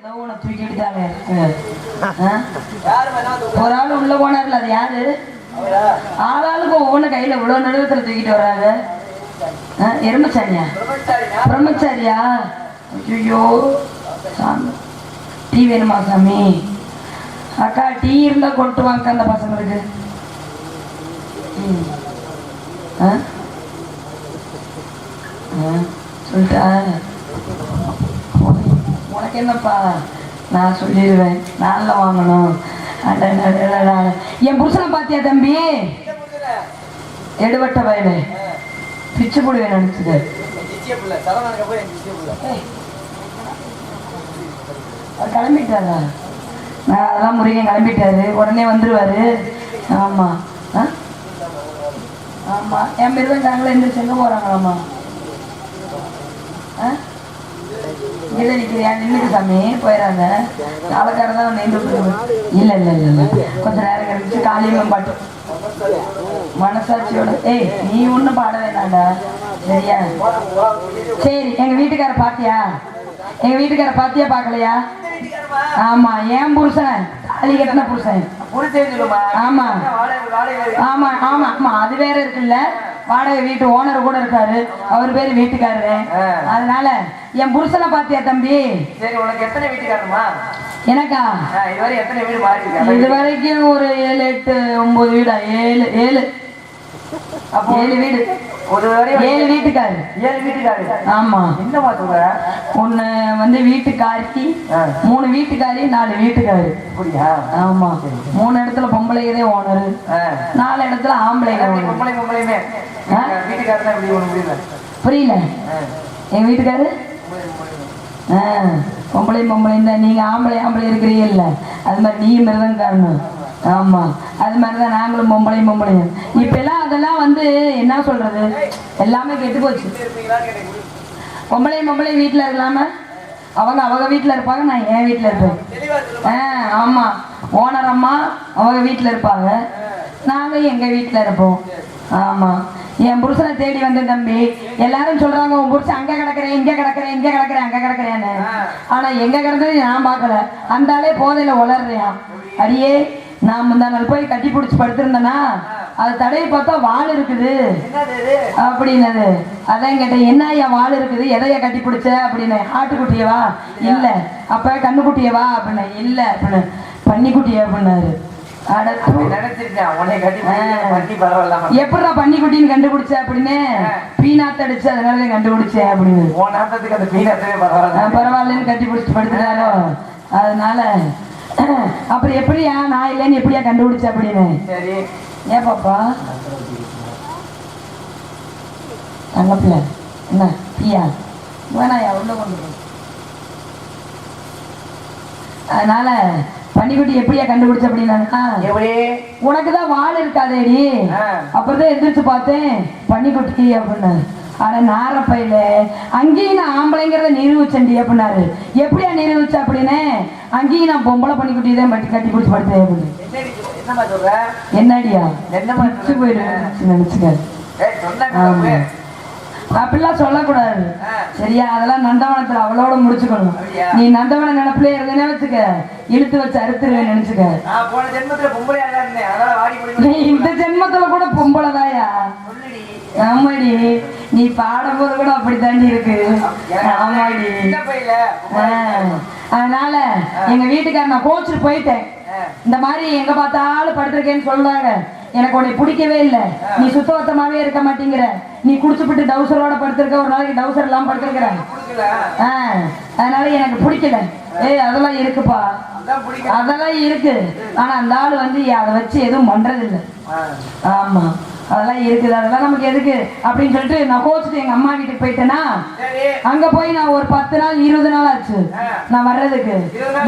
ஏதோ உன்னை ஒரு ஆள் உள்ள போனார்ல அது யாரு அவரா? ஆளாளுக்கு ஒவ்வொன்று கையில இவ்வளவு நடுவத்துல தூக்கிட்டு வர்றாங்க ஆ, எருமச்சாரியா பிரம்மச்சாரியா? பிரம்மச்சாரியா ஐயோ சாமி டீ வேணுமா சாமி அக்கா டீ இருந்தால் கொண்டு வாங்க அந்த பசங்களுக்கு ம். ஆ? ஆ, சொல்லிட்டா உனக்கு என்னப்பா நான் சொல்லிடுவேன். நாளில் வாங்கணும். என் புருஷனை பார்த்தியா தம்பி? எடுபட்ட வயலு பிச்சு போடுவேன் நினைச்சது. அவர் கிளம்பிட்டாரா? நான் அதெல்லாம் முருகன் கிளம்பிட்டாரு. உடனே வந்துருவாரு. ஆமா. ஆ? ஆமா. என் மிருகண்டாங்களா எந்திரிச்சு செங்க போறாங்களாமா? ஆ? இங்கே நிற்கிறியா நின்றுக்கு சாமி. போயிடாத நாளைக்கார தான் நீண்டு இல்லை இல்லை இல்லை இல்லை. கொஞ்சம் நேரம் கழிச்சு காலையில் பாட்டு. மனசாட்சியோட ஏய் நீ ஒன்றும் பாட வேணாம்டா சரியா? சரி எங்க வீட்டுக்கார பாத்தியா? எங்க வீட்டுக்கார பாத்தியா பார்க்கலையா? ஆமா ஏன் புருஷன். தாலி கட்டின புருஷன்? ஆமா. ஆமா ஆமா ஆமா. அது வேற இருக்குல்ல. வாடகை வீட்டு ஓனர் கூட இருக்காரு. அவர் பேரு வீட்டுக்காரரு. அதனால என் புருஷனை பாத்தியா தம்பி? சரி உனக்கு எத்தனை வீட்டுக்காரமா எனக்கா? இதுவரை எத்தனை வீடு மாறி இது வரைக்கும் ஒரு ஏழு எட்டு ஒன்பது வீடா? ஏழு ஏழு. அப்போ ஏழு வீடு. ஒரு ஏழு வீட்டுக்காரு. ஏழு வீட்டுக்காரு. ஆமா. என்னமா சொல்ற? ஒண்ணு வந்து வீட்டுக்காரி. மூணு வீட்டுக்காரி நாலு வீட்டுக்காரு. அப்படியா? ஆமா. மூணு இடத்துல பொம்பளைகளே ஓனர். நாலு இடத்துல ஓனர். பொம்பளை பொம்பளையுமே? வீட்டுக்காரர் தான் புரியல. எங்க வீட்டுக்காரு? ஆ, பொம்பளை பொம்பளை தான். நீங்க ஆம்பளை ஆம்பளை இருக்கிறீங்கல்ல அது மாதிரி நீ மிருதம் காரணம். ஆமா. அது மாதிரி தான் நாங்களும் பொம்பளை பொம்பளையும். இப்ப அதெல்லாம் வந்து என்ன சொல்றது? எல்லாமே கெட்டு போச்சு. பொம்பளையும் கேட்டேன் பொம்பளை பொம்பளை இருக்கலாம? அவங்க அவங்க வீட்டில் இருப்பாங்க நான் என் வீட்டில் இருப்பேன். ஆ ஆமாம் ஓனர் அம்மா அவங்க வீட்டில் இருப்பாங்க. நாங்கள் எங்கள் வீட்டில் இருப்போம். ஆமாம் என் புருஷனை தேடி வந்த தம்பி. எல்லாரும் சொல்றாங்க உன் புருஷன் அங்க கிடக்குறேன் இங்க கிடக்குறேன் இங்க கிடக்குறேன் அங்க கிடக்குறேன்னு. ஆனா எங்க கிடந்தது நான் பார்க்கல. அந்த ஆளே போதையில அடியே. நான் முந்தா நாள் போய் கட்டி பிடிச்சி படுத்திருந்தேனா அது தடையை பார்த்தா வால் இருக்குது. அப்படின்னது அதான் கேட்டேன் என்ன என் வாள் இருக்குது? எதைய கட்டி பிடிச்ச? அப்படின்னு ஆட்டுக்குட்டியவா இல்ல. அப்ப கண்ணுக்குட்டியவா அப்படின்னு இல்ல. அப்படின்னு பன்னிக்குட்டிய அப்படின்னாரு. எப்படிடா பன்னிக்குட்டின்னு கண்டுபிடிச்ச அப்படின்னு பீனாத்து அடிச்சு அதனால கண்டுபிடிச்சேன் அப்படின்னு பரவாயில்லன்னு கட்டி பிடிச்சி படுத்துட்டாரோ. அதனால அப்புறம் எப்படியா? நான் இல்லைன்னு எப்படியா கண்டுபிடிச்ச அப்படின்னு? சரி. ஏன் பாப்பா? தங்கப்பிள்ள. என்ன? டீயா வேணாயா? உள்ள கொண்டு. அதனால பன்னிக்குட்டி எப்படியா கண்டுபிடிச்ச அப்படின்னா எப்படி? உனக்கு தான் வால் இருக்காதேடி. அப்புறம் எந்திரிச்சு பார்த்தேன். பன்னிக்குட்டி அப்படின்னு. ஆனா நாரப்பையில அங்கேயும் நான் ஆம்பளைங்கிறத நிரூபிச்சண்டி அப்படின்னாரு எப்படியா நிரூபிச்ச அப்படின்னு? அங்கேயும் நான் பொம்பளை பன்னிக்குட்டி தான் பட்டி கட்டி பிடிச்சி படுத்தேன் அப்படின்னு. என்னடியா? சொல்ற? போயிடுவேன் நினைச்சுக்க. ஏய், சொன்னாங்க ஆமா. தம்பி. அப்படிலாம் சொல்லக்கூடாது. சரியா? அதெல்லாம் நந்தவனத்துல அவளோட முடிச்சுக்கணும்? நீ நந்தவன நினைப்புல இருந்தேன்னு வச்சுக்க இழுத்து வச்சு அறுத்துருவேன் நினைச்சுக்க. இந்த ஜென்மத்துல கூட பொம்பளைதாயா ஆமாடி. நீ பாடும்போது கூட அப்படித்தாண்டி இருக்கு. ஆமாடி. அதனால எங்க வீட்டுக்கார நான் கோச்சிட்டு போயிட்டேன். இந்த மாதிரி எங்க பார்த்தாலும் படுத்திருக்கேன்னு சொல்றாங்க. எனக்கு உன்னை பிடிக்கவே இல்லை. நீ சுத்தபத்தமாவே இருக்க மாட்டேங்கிற. நீ குடிச்சுப்பிட்டு டவுசரோட படுத்திருக்க ஒரு நாளைக்கு டவுசர் இல்லாம படுத்திருக்கிற. அதனால எனக்கு பிடிக்கல. ஏய் அதெல்லாம் இருக்குப்பா. அதெல்லாம் இருக்கு. ஆனா அந்த ஆள் வந்து அதை வச்சு எதுவும் பண்றது இல்ல ஆமா. அதெல்லாம் இருக்குது அதெல்லாம் நமக்கு எதுக்கு? அப்படின்னு சொல்லிட்டு நான் கோச்சிட்டு எங்க அம்மா வீட்டுக்கு போயிட்டேன்னா அங்க போய் நான் ஒரு பத்து நாள் இருபது நாள் ஆச்சு. நான் வர்றதுக்கு.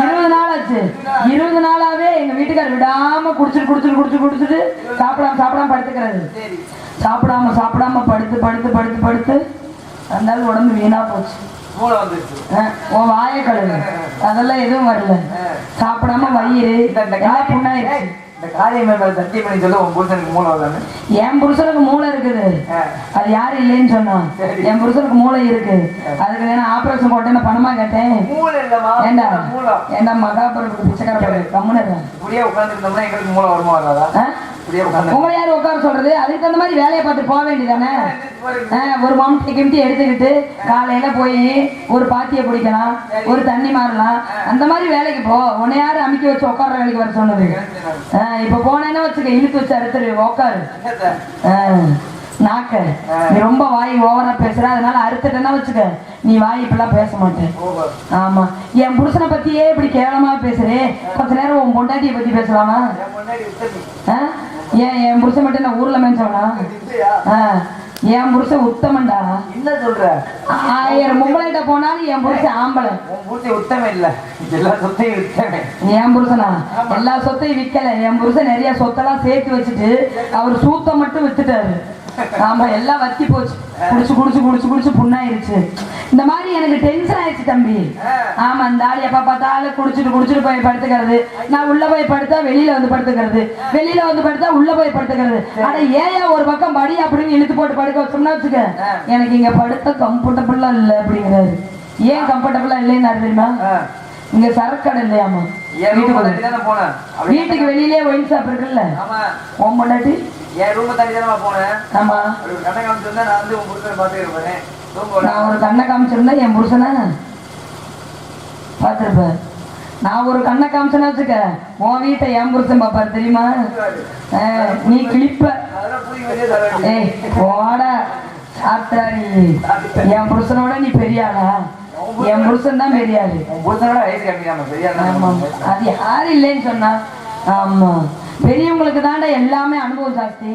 இருபது நாள் ஆச்சு. இருபது நாளாவே எங்க வீட்டுக்காரர் விடாம குடிச்சிட்டு குடிச்சிட்டு குடிச்சிட்டு குடிச்சிட்டு சாப்பிடாம சாப்பிடாம படுத்துக்கிறது சாப்பிடாம சாப்பிடாம படுத்து படுத்து படுத்து படுத்து ஆள் உடம்பு வீணா போச்சு. உன் வாயை கழுவு. அதெல்லாம் எதுவும் வரல. சாப்பிடாம வயிறு புண்ணாயிருச்சு. இந்த காரியம் மேல சத்தியம் பண்ணி சொல்ல உன் புருஷனுக்கு மூணு வருதானு என் புருஷனுக்கு மூளை இருக்குது. அது யாரு இல்லைன்னு சொன்னான். சரி. என் புருஷனுக்கு மூளை இருக்கு. அதுக்கு வேணா ஆபரேஷன் போட்டேன்னு பணமா கேட்டேன். மூளை இல்லம்மா ஏண்டா? மூளை ஏண்டா மகாபுரத்துக்கு பிச்சைக்கார கம்முன்னு. இப்படியே உட்காந்துருந்தோம்னா எங்களுக்கு மூளை வருமா வராதா? உங்களை யாரு உட்கார சொல்றது? அதுக்கு தகுந்த மாதிரி வேலையை பார்த்து போக வேண்டியதானே ஒரு மம்டி கிம்டி எடுத்துக்கிட்டு காலையில போய் ஒரு பாத்தியை பிடிக்கலாம் ஒரு தண்ணி மாறலாம். அந்த மாதிரி வேலைக்கு போ. உன்னை யாரு அமைக்க வச்சு உட்கார்ற வேலைக்கு வர சொன்னது? இப்ப போனேன்னா வச்சுக்க இழுத்து வச்சு அறுத்துரு உட்காரு நாக்க. நீ ரொம்ப வாய் ஓவரா பேசுற அதனால அறுத்துட்டேன்னா வச்சுக்க நீ வாய் இப்பெல்லாம் பேச மாட்டேன். ஆமா. என் புருஷனை பத்தியே இப்படி கேவலமா பேசுறே. கொஞ்ச நேரம் உன் பொண்டாட்டியை பத்தி பேசலாமா? ஏன் என் புருஷன் மட்டும் நான் ஊர்ல மேய்ச்சவனா? என் புருஷன் உத்தமன்டா. என்ன சொல்ற? ஆயிரம் பொம்பளைகிட்ட போனாலும் என் புருஷன் ஆம்பளை. பூர்த்தி உத்தம இல்ல. எல்லா சொத்தையும் வித்தமே என் புருஷனா? எல்லா சொத்தையும் விக்கல. என் புருஷன் நிறைய சொத்தெல்லாம் சேர்த்து வச்சுட்டு அவர் சூத்தம் மட்டும் வித்துட்டாரு. ஆமா எல்லாம் வத்தி போச்சு. குடிச்சு குடிச்சு குடிச்சு குடிச்சு புண்ணாயிருச்சு. இந்த மாதிரி எனக்கு டென்ஷன் ஆயிடுச்சு தம்பி. ஆமா இந்த ஆள் எப்ப பார்த்தாலும் குடிச்சிட்டு குடிச்சிட்டு போய் படுத்துக்கிறது. நான் உள்ள போய் படுத்தா வெளியில வந்து படுத்துக்கிறது. வெளியில வந்து படுத்தா உள்ள போய் படுத்துக்கிறது. ஆனா ஏயா ஒரு பக்கம் படி அப்படின்னு இழுத்து போட்டு படுக்க வச்சோம்னா வச்சுக்க. எனக்கு இங்க படுத்த கம்ஃபர்டபுளா இல்ல அப்படிங்கிறாரு. ஏன் கம்ஃபர்டபுளா இல்லைன்னு தெரியுமா? இங்க சரக்கடை இல்லையாமா? வீட்டுக்கு வெளியிலே ஒயின் ஷாப் இருக்குல்ல. உன் பொண்டாட்டி? என் ரூம் தள்ளி தானே போனேன் ஆமா. காமிச்சிருந்தா நான் வந்து உன் இருப்பேனே ரூம் நான் ஒரு கண்ணை காமிச்சிருந்தா என் புருஷனை பார்த்துருப்ப நான் ஒரு கண்ணை காமிச்சேன்னா வச்சுக்க உன் வீட்டை என் புருஷன் பாப்பாரு தெரியுமா? நீ கிளிப்ப ஏய் போட சாப்பிட்டா நீ என் புருஷனோட நீ பெரியாளா என் புருஷன் தான் பெரிய ஆளு. புருஷனோட வயசு ஆமா. அது யாரு இல்லைன்னு சொன்னா? ஆமா. பெரியவங்களுக்கு தாண்டா எல்லாமே அனுபவம் ஜாஸ்தி